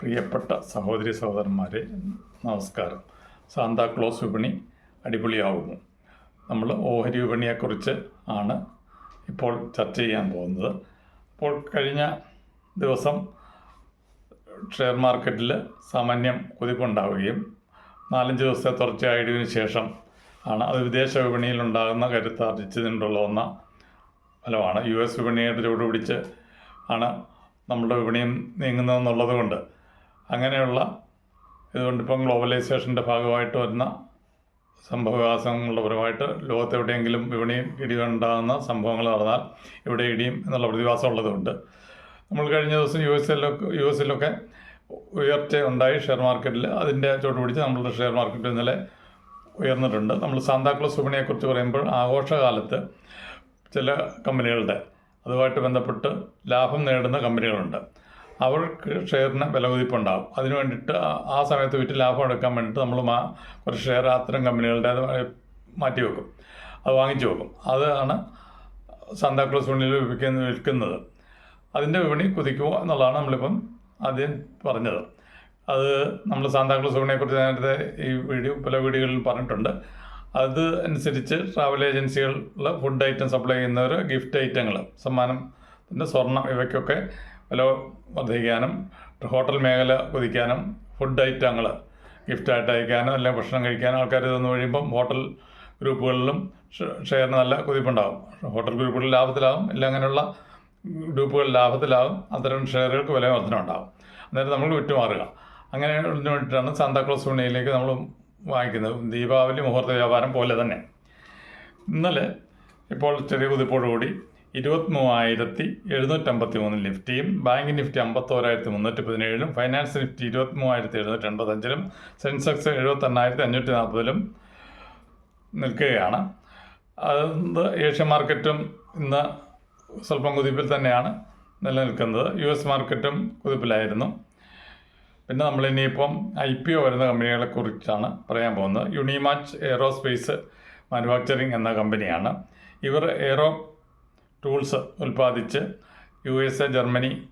പ്രിയപ്പെട്ട സഹോദരി സഹോദരന്മാരെ നമസ്കാരം. സാന്താക്ലോസ് വിപണി അടിപൊളിയാകുന്നു നമ്മൾ ഓഹരി വിപണിയെക്കുറിച്ച് ആണ് ഇപ്പോൾ ചർച്ച ചെയ്യാൻ പോകുന്നത്. അപ്പോൾ കഴിഞ്ഞ ദിവസം ഷെയർ മാർക്കറ്റിൽ സാമാന്യം കുതിപ്പുണ്ടാവുകയും നാലഞ്ച് ദിവസത്തെ തുടർച്ചയായ ശേഷം ആണ് അത് വിദേശ വിപണിയിലുണ്ടാകുന്ന കരുത്താർജിച്ചതിനുള്ള ഒന്ന ഫലമാണ്. യു എസ് വിപണിയുടെ ചുവടുപിടിച്ച് ആണ് നമ്മുടെ വിപണിയും നീങ്ങുന്നതെന്നുള്ളത് കൊണ്ട് അങ്ങനെയുള്ള ഇതുകൊണ്ട് ഇപ്പം ഗ്ലോബലൈസേഷന്റെ ഭാഗമായിട്ട് വരുന്ന സംഭവവികാസങ്ങളുടെ പരമായിട്ട് ലോകത്തെവിടെയെങ്കിലും വിപണിയും ഇടിവുണ്ടാകുന്ന സംഭവങ്ങൾ നടന്നാൽ ഇവിടെ ഇടിയും എന്നുള്ള പ്രതിഭാസം ഉള്ളതുകൊണ്ട്. നമ്മൾ കഴിഞ്ഞ ദിവസം യു എസ് എല്ലൊക്കെ യു എസിലൊക്കെ ഉയർച്ച ഉണ്ടായി ഷെയർ മാർക്കറ്റിൽ. അതിന്റെ ചോട്ട് പിടിച്ച് നമ്മളുടെ ഷെയർ മാർക്കറ്റ് ഇന്നലെ ഉയർന്നിട്ടുണ്ട്. നമ്മൾ സാന്താക്ലോസ് വിപണിയെക്കുറിച്ച് പറയുമ്പോൾ ആഘോഷകാലത്ത് ചില കമ്പനികളുടെ അതുമായിട്ട് ബന്ധപ്പെട്ട് ലാഭം നേടുന്ന കമ്പനികളുണ്ട്. അവർക്ക് ഷെയറിന് വിലകുതിപ്പുണ്ടാകും അതിന് വേണ്ടിയിട്ട് ആ- സമയത്ത് വിറ്റ് ലാഭം എടുക്കാൻ വേണ്ടിയിട്ട് നമ്മൾ മാ കുറച്ച് ഷെയർ അത്തരം കമ്പനികളുടെ മാറ്റി വെക്കും. അത് വാങ്ങിച്ചു വെക്കും. അതാണ് സാന്താക്ലോസ് വിപണിയിൽ വിൽക്കുന്ന വിൽക്കുന്നത്. അതിന്റെ വിപണി കുതിക്കുമോ എന്നുള്ളതാണ് നമ്മളിപ്പം ആദ്യം പറഞ്ഞത്. അത് നമ്മൾ സാന്താക്ലോസ് വിപണിയെക്കുറിച്ച് നേരത്തെ ഈ വീഡിയോ പല വീഡിയോകളിൽ പറഞ്ഞിട്ടുണ്ട്. അത് അനുസരിച്ച് ട്രാവൽ ഏജൻസികളിൽ ഫുഡ് ഐറ്റം സപ്ലൈ ചെയ്യുന്നവർ ഗിഫ്റ്റ് ഐറ്റങ്ങൾ സമ്മാനം പിന്നെ സ്വർണം ഇവയ്ക്കൊക്കെ വില വർദ്ധിക്കാനും ഹോട്ടൽ മേഖല കുതിക്കാനും ഫുഡ് ഐറ്റങ്ങൾ ഗിഫ്റ്റായിട്ട് അയക്കാനും അല്ലെങ്കിൽ ഭക്ഷണം കഴിക്കാനും ആൾക്കാർ ഇതൊന്ന് കഴിയുമ്പം ഹോട്ടൽ ഗ്രൂപ്പുകളിലും ഷെയറിന് നല്ല കുതിപ്പുണ്ടാകും ഹോട്ടൽ ഗ്രൂപ്പുകളിൽ ലാഭത്തിലാകും ഇല്ല അങ്ങനെയുള്ള ഗ്രൂപ്പുകൾ ലാഭത്തിലാകും അത്തരം ഷെയറുകൾക്ക് വില വർധന ഉണ്ടാകും അന്നേരം നമ്മൾ വിറ്റുമാറുക അങ്ങനെ വേണ്ടിയിട്ടാണ് സാന്താക്ലോസ് വിപണിയിലേക്ക് നമ്മൾ വാങ്ങിക്കുന്നത്. ദീപാവലി മുഹൂർത്ത വ്യാപാരം പോലെ തന്നെ. ഇന്നലെ ഇപ്പോൾ ചെറിയ കുതിപ്പോടുകൂടി ഇരുപത്തി മൂവായിരത്തി എഴുന്നൂറ്റമ്പത്തി മൂന്ന് നിഫ്റ്റിയും ബാങ്ക് നിഫ്റ്റി അമ്പത്തോരായിരത്തി മുന്നൂറ്റി പതിനേഴിലും ഫൈനാൻസ് നിഫ്റ്റി ഇരുപത്തി മൂവായിരത്തി എഴുന്നൂറ്റി എൺപത്തഞ്ചിലും സെൻസെക്സ് എഴുപത്തെണ്ണായിരത്തി അഞ്ഞൂറ്റി നാൽപ്പതിലും നിൽക്കുകയാണ്. അത് ഏഷ്യൻ മാർക്കറ്റും ഇന്ന് സ്വല്പം കുതിപ്പിൽ തന്നെയാണ് നിലനിൽക്കുന്നത്. യു എസ് മാർക്കറ്റും കുതിപ്പിലായിരുന്നു. പിന്നെ നമ്മൾ ഇനിയിപ്പം ഐ പി ഒ വരുന്ന കമ്പനികളെ കുറിച്ചാണ് പറയാൻ പോകുന്നത്. യുണിമാച്ച് എയറോസ്പേസ് മാനുഫാക്ചറിങ് എന്ന കമ്പനിയാണ്. ഇവർ എയറോ ടൂൾസ് ഉൽപ്പാദിച്ച് യു എസ് എ ജർമ്മനി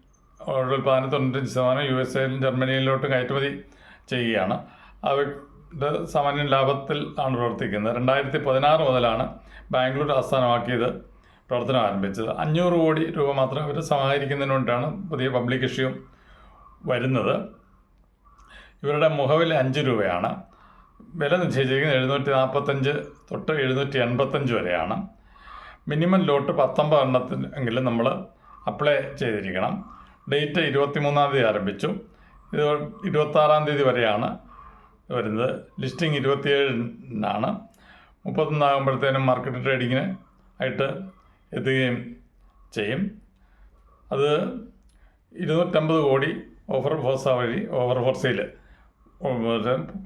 അവരുടെ ഉൽപ്പാദനം തൊണ്ണൂറ്റഞ്ച് ശതമാനം യു എസ് എയിലും ജർമ്മനിയിലോട്ട് കയറ്റുമതി ചെയ്യുകയാണ്. അവരുടെ സാമാന്യ ലാഭത്തിൽ ആണ് പ്രവർത്തിക്കുന്നത്. രണ്ടായിരത്തി പതിനാറ് മുതലാണ് ബാംഗ്ലൂർ ആസ്ഥാനമാക്കിയത് പ്രവർത്തനം ആരംഭിച്ചത്. അഞ്ഞൂറ് കോടി രൂപ മാത്രം ഇവർ സമാഹരിക്കുന്നതിന് വേണ്ടിയിട്ടാണ് പുതിയ പബ്ലിക് ഇഷ്യൂ വരുന്നത്. ഇവരുടെ മുഖവില അഞ്ച് രൂപയാണ്. വില നിശ്ചയിച്ചിരിക്കുന്നത് എഴുന്നൂറ്റി നാൽപ്പത്തഞ്ച് തൊട്ട് എഴുന്നൂറ്റി എൺപത്തഞ്ച് വരെയാണ്. മിനിമം ലോട്ട് പത്തൊമ്പത് എണ്ണത്തിൽ എങ്കിലും നമ്മൾ അപ്ലൈ ചെയ്തിരിക്കണം. ഡേറ്റ് ഇരുപത്തി മൂന്നാം തീയതി ആരംഭിച്ചു. ഇത് ഇരുപത്താറാം തീയതി വരെയാണ് വരുന്നത്. ലിസ്റ്റിംഗ് ഇരുപത്തിയേഴിനാണ്. മുപ്പത്തൊന്നാകുമ്പോഴത്തേനും മാർക്കറ്റ് ട്രേഡിങ്ങിന് ആയിട്ട് എത്തുകയും ചെയ്യും. അത് ഇരുന്നൂറ്റമ്പത് കോടി ഓഫർ ഫോസ വഴി ഓഫർ ഫോർസയിൽ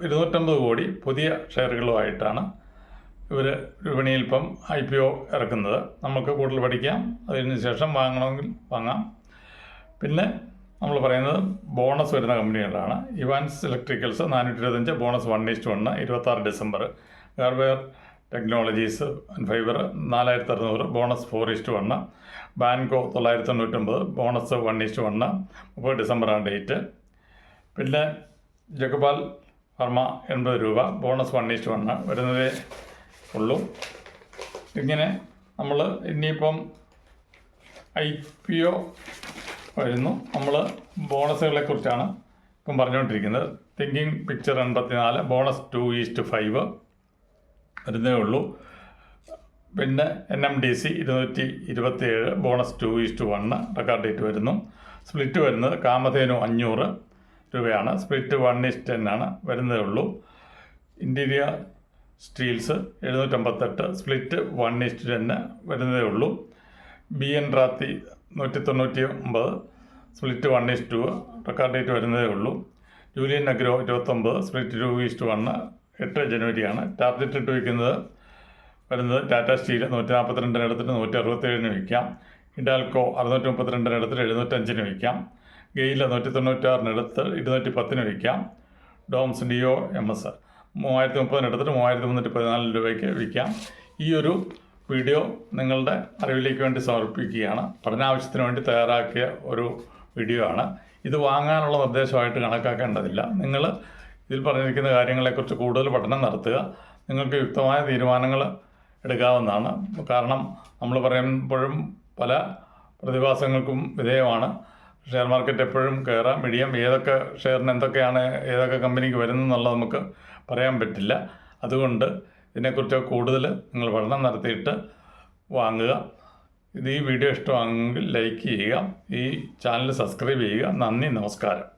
ഇരുന്നൂറ്റമ്പത് കോടി പുതിയ ഷെയറുകളുമായിട്ടാണ് ഇവർ വിപണിയിൽ ഇപ്പം ഐ പി ഒ ഇറക്കുന്നത്. നമുക്ക് കൂടുതൽ പഠിക്കാം. അതിന് ശേഷം വാങ്ങണമെങ്കിൽ വാങ്ങാം. പിന്നെ നമ്മൾ പറയുന്നത് ബോണസ് വരുന്ന കമ്പനികളാണ്. ഇവാൻസ് ഇലക്ട്രിക്കൽസ് നാനൂറ്റി ഇരുപത്തഞ്ച് bonus one is to one ഇരുപത്താറ് ഡിസംബർ. ഗാർബെയർ ടെക്നോളജീസ് ഫൈബർ നാലായിരത്തി അറുന്നൂറ് bonus four is to one Banco തൊള്ളായിരത്തി തൊണ്ണൂറ്റൊമ്പത് ബോണസ് വൺ ഈസ്റ്റ് വണ്ണ് മുപ്പത് ഡിസംബറാണ് ഡേറ്റ്. പിന്നെ ജഗപാൽ ഫർമ എൺപത് രൂപ ബോണസ് വൺ ഈസ്റ്റ് വണ്ണ് വരുന്നതേ ഉള്ളൂ. ഇങ്ങനെ നമ്മൾ ഇനിയിപ്പം ഐ പി ഒ വരുന്നു. നമ്മൾ ബോണസുകളെ കുറിച്ചാണ് ഇപ്പം പറഞ്ഞുകൊണ്ടിരിക്കുന്നത്. തിങ്കിങ് പിക്ചർ എൺപത്തിനാല് bonus two is to five വരുന്നേ ഉള്ളൂ. പിന്നെ എൻ എം ഡി സി ഇരുന്നൂറ്റി ഇരുപത്തിയേഴ് bonus two is to one record date വരുന്നു. സ്പ്ലിറ്റ് വരുന്നത് കാമധേനു അഞ്ഞൂറ് രൂപയാണ്. സ്പ്ലിറ്റ് വൺ ഈസ്റ്റ് ടെൻ ആണ്. വരുന്നതേ ഉള്ളൂ. ഇന്റീരിയർ സ്റ്റീൽസ് എഴുന്നൂറ്റമ്പത്തെട്ട് സ്പ്ലിറ്റ് വൺ ഈസ്റ്റ് ടെന്ന് വരുന്നതേ ഉള്ളൂ. ബി എൻ റാത്തി നൂറ്റി തൊണ്ണൂറ്റി ഒമ്പത് split one is to two record date വരുന്നതേ ഉള്ളൂ. ജൂലിയൻ അഗ്രോ ഇരുപത്തൊമ്പത് split two is to one എട്ട് ജനുവരിയാണ്. ടാർജറ്റ് ഇട്ട് വയ്ക്കുന്നത് വരുന്നത് ടാറ്റ സ്റ്റീൽ നൂറ്റി നാൽപ്പത്തിരണ്ടിന് എടുത്തിട്ട് നൂറ്റി അറുപത്തേഴിന് വിൽക്കാം ഇഡാൽക്കോ അറുന്നൂറ്റി മുപ്പത്തിരണ്ടിന് എടുത്തിട്ട് എഴുന്നൂറ്റഞ്ചിന് വിൽക്കാം ഗെയിൽ നൂറ്റി തൊണ്ണൂറ്റാറിന് എടുത്ത് ഇരുന്നൂറ്റി പത്തിന് വിൽക്കാം ഡോംസ് ഡിഒ എം എസ് മൂവായിരത്തി മുപ്പതിന് എടുത്തിട്ട് മൂവായിരത്തി മുന്നൂറ്റി പതിനാല് രൂപയ്ക്ക് വിൽക്കാം. ഈ ഒരു വീഡിയോ നിങ്ങളുടെ അറിവിലേക്ക് വേണ്ടി സമർപ്പിക്കുകയാണ്. പഠനാവശ്യത്തിന് വേണ്ടി തയ്യാറാക്കിയ ഒരു വീഡിയോ ആണ്. ഇത് വാങ്ങാനുള്ള നിർദ്ദേശമായിട്ട് കണക്കാക്കേണ്ടതില്ല. നിങ്ങൾ ഇതിൽ പറഞ്ഞിരിക്കുന്ന കാര്യങ്ങളെക്കുറിച്ച് കൂടുതൽ പഠനം നടത്തുക. നിങ്ങൾക്ക് യുക്തമായ തീരുമാനങ്ങൾ എടുക്കാവുന്നതാണ്. കാരണം നമ്മൾ പറയുമ്പോഴും പല പ്രതിഭാസങ്ങൾക്കും വിധേയമാണ്. ഷെയർ മാർക്കറ്റ് എപ്പോഴും കയറാം. ഇടിയാം ഏതൊക്കെ ഷെയറിന് എന്തൊക്കെയാണ് ഏതൊക്കെ കമ്പനിക്ക് വരുന്നതെന്നുള്ളത് നമുക്ക് പറയാൻ പറ്റില്ല. അതുകൊണ്ട് ഇതിനെക്കുറിച്ച് കൂടുതൽ നിങ്ങൾ പഠനം നടത്തിയിട്ട് വാങ്ങുക. ഇത് ഈ വീഡിയോ ഇഷ്ടമാണെങ്കിൽ ലൈക്ക് ചെയ്യുക. ഈ ചാനൽ സബ്സ്ക്രൈബ് ചെയ്യുക. നന്ദി നമസ്കാരം.